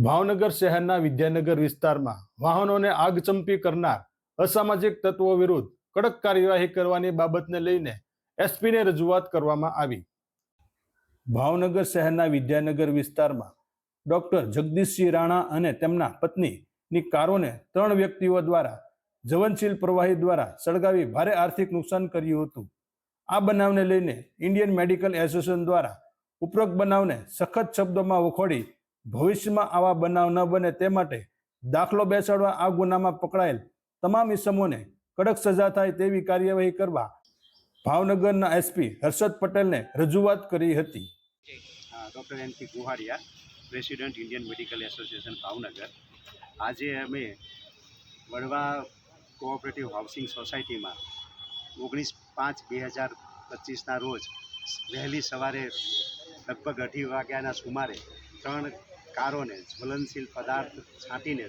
ભાવનગર શહેરના વિદ્યાનગર વિસ્તારમાં વાહનોને આગચંપી કરનાર અસામાજિક તત્વો વિરુદ્ધ કડક કાર્યવાહી કરવાની બાબતને લઈને એસપીને રજૂઆત કરવામાં આવી. ભાવનગર શહેરના વિદ્યાનગર વિસ્તારમાં ડોક્ટર જગદીશસિંહ રાણા અને તેમના પત્નીની કારોને ત્રણ વ્યક્તિઓ દ્વારા જવનશીલ પ્રવાહી દ્વારા સળગાવી ભારે આર્થિક નુકસાન કર્યું હતું. આ બનાવને લઈને ઇન્ડિયન મેડિકલ એસોસિએશન દ્વારા ઉપરોક્ત બનાવને સખત શબ્દોમાં વખોડી ભવિષ્યમાં આવા બનાવ ન બને તે માટે દાખલો બેસાડવા આ ગુનામાં પકડાયેલ તમામ ઇસમોને કડક સજા થાય તેવી કાર્યવાહી કરવા ભાવનગરના એસપી હર્ષદ પટેલને રજૂઆત કરી હતી. Doctor N P Guhadia president Indian medical association Bhavnagar. આજે અમે વડવા કોઓપરેટિવ હાઉસિંગ સોસાયટીમાં ઓગણીસ પાંચ બે હજાર પચીસના રોજ વહેલી સવારે લગભગ અઢી વાગ્યાના સુમારે ત્રણ કારોને જ્વલનશીલ પદાર્થ છાંટીને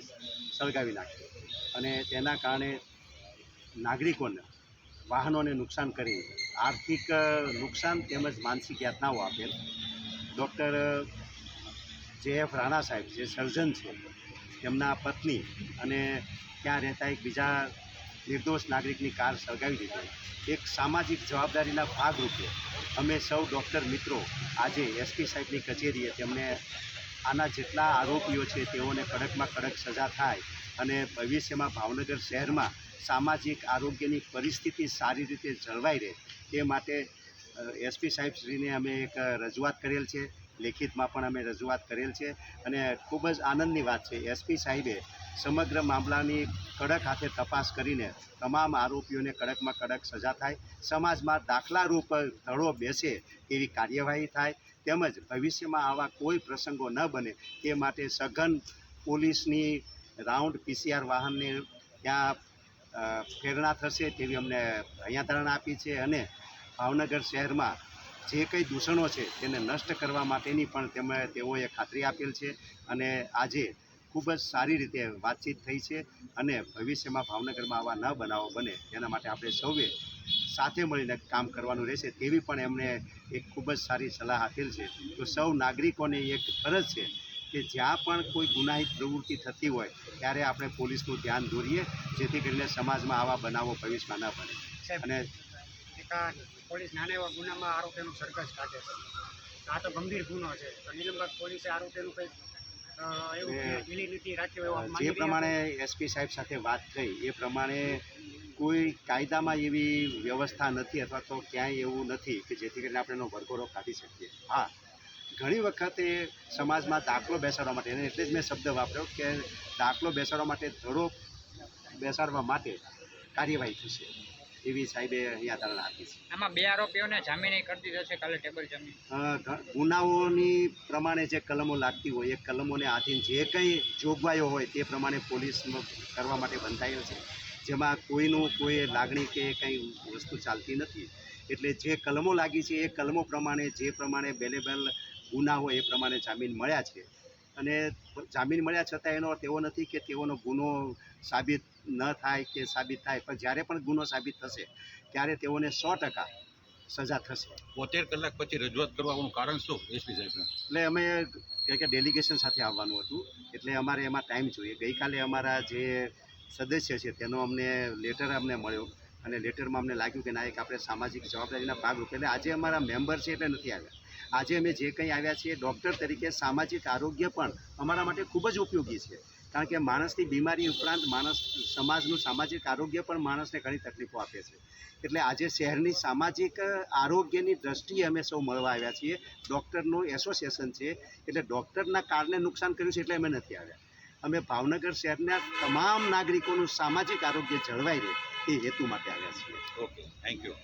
સળગાવી નાખી. અને તેના કારણે નાગરિકોને વાહનોને નુકસાન કરી આર્થિક નુકસાન તેમજ માનસિક યાતનાઓ આપેલ. ડૉક્ટર જે એફ રાણા સાહેબ, જે સર્જન છે, તેમના પત્ની અને ત્યાં રહેતા એક બીજા નિર્દોષ નાગરિકની કાર સળગાવી દીધી. એક સામાજિક જવાબદારીના ભાગરૂપે અમે સૌ ડૉક્ટર મિત્રો આજે એસપી સાહેબની કચેરીએ તેમને આના જેટલા આરોપીઓ છે, તેઓને કડકમાં કડક સજા થાય અને ભવિષ્યમાં ભાવનગર શહેરમાં સામાજિક આરોગ્યની પરિસ્થિતિ સારી રીતે જળવાઈ રહે તે માટે એસપી સાહેબશ્રીને અમે એક રજૂઆત કરેલ છે, લેખિતમાં પણ અમે રજૂઆત કરેલ છે અને ખૂબ જ આનંદની વાત છે. એસપી સાહેબે સમગ્ર મામલાની કડક હાથે તપાસ કરીને તમામ આરોપીઓને કડકમાં કડક સજા થાય, સમાજમાં દાખલારૂપ ધડો બેસે તેવી કાર્યવાહી થાય, તેમજ ભવિષ્યમાં આવા કોઈ પ્રસંગો ન બને તે માટે સઘન પોલીસની રાઉન્ડ પીસીઆર વાહનને ત્યાં પ્રેરણા થશે તેવી અમને અહીંયા ધારણા આપી છે અને ભાવનગર શહેરમાં જે કંઈ દૂષણો છે તેને નષ્ટ કરવા માટેની પણ તેમણે તેઓએ ખાતરી આપેલ છે અને આજે ખૂબ જ સારી રીતે વાતચીત થઈ છે અને ભવિષ્યમાં ભાવનગરમાં આવા ન બનાવો બને તેના માટે આપણે સૌએ સાથે મળીને કામ કરવાનું રહેશે તેવી પણ એમણે એક ખૂબ જ સારી સલાહ આપેલ છે. તો સૌ નાગરિકોને એક ફરજ છે કે જ્યાં પણ કોઈ ગુનાહિત પ્રવૃત્તિ થતી હોય ત્યારે આપણે પોલીસનું ધ્યાન દોરીએ જેથી કરીને સમાજમાં આવા બનાવો ભવિષ્યમાં ન બને. અને પોલીસ નાના એવા ગુનામાં આરોપીનું સરઘસ કાઢે છે. આ તો ગંભીર ગુનો છે. તો નિલંબક પોલીસે આરોપીનું કંઈક જે પ્રમાણે એસપી સાહેબ સાથે વાત થઈ એ પ્રમાણે કોઈ કાયદામાં એવી વ્યવસ્થા નથી અથવા તો ક્યાંય એવું નથી કે જેથી કરીને આપણે એનો વરઘોડો કાઢી શકીએ. હા ઘણી વખતે સમાજમાં દાખલો બેસાડવા માટે એને એટલે જ મેં શબ્દ વાપર્યો કે દાખલો બેસાડવા માટે ધડો બેસાડવા માટે કાર્યવાહી થશે. એવી સાહેબે ધારણા આપી છે. આમાં બે આરોપીઓને જામીન કરી દીધો છે કાલે ટેબલ જામીન. ગુનાઓની પ્રમાણે જે કલમો લાગતી હોય એ કલમોને આધીન જે કંઈ જોગવાઈઓ હોય તે પ્રમાણે પોલીસ કરવા માટે બંધાયેલ છે. જેમાં કોઈનું કોઈ લાગણી કે કંઈ વસ્તુ ચાલતી નથી. એટલે જે કલમો લાગી છે એ કલમો પ્રમાણે જે પ્રમાણે બેલેબલ ગુના હોય એ પ્રમાણે જામીન મળ્યા છે. અને જામીન મળ્યા છતાં એનો અર્થ એવો નથી કે તેઓનો ગુનો સાબિત ન થાય કે સાબિત થાય. પણ જ્યારે પણ ગુનો સાબિત થશે ત્યારે તેઓને સો ટકા સજા થશે. બોતેર કલાક પછી રજૂઆત કરવાનું કારણ શું એસપી સાહેબને? એટલે અમે કે કે ડેલિગેશન સાથે આવવાનું હતું. એટલે અમારે એમાં ટાઈમ જોઈએ. ગઈકાલે અમારા જે સદસ્ય છે તેનો અમને લેટર અમને મળ્યો. અને લેટરમાં અમને લાગ્યું કે ના એક આપણે સામાજિક જવાબદારીના ભાગરૂપે એટલે આજે અમારા મેમ્બર છે એટલે નથી આવ્યા. આજે અમે જે કંઈ આવ્યા છીએ, ડૉક્ટર તરીકે સામાજિક આરોગ્ય પણ અમારા માટે ખૂબ જ ઉપયોગી છે. કારણ કે માણસની બીમારી ઉપરાંત માણસ, સમાજનું સામાજિક આરોગ્ય પણ માણસને ઘણી તકલીફો આપે છે. એટલે આજે શહેરની સામાજિક આરોગ્યની દ્રષ્ટિએ અમે સૌ મળવા આવ્યા છીએ. ડૉક્ટરનું એસોસિએશન છે. એટલે ડૉક્ટરના કારણે નુકસાન કર્યું છે એટલે અમે નથી આવ્યા. અમે ભાવનગર શહેરના તમામ નાગરિકોનું સામાજિક આરોગ્ય જળવાઈ રહે એ હેતુ માટે આવ્યા છીએ. Okay thank you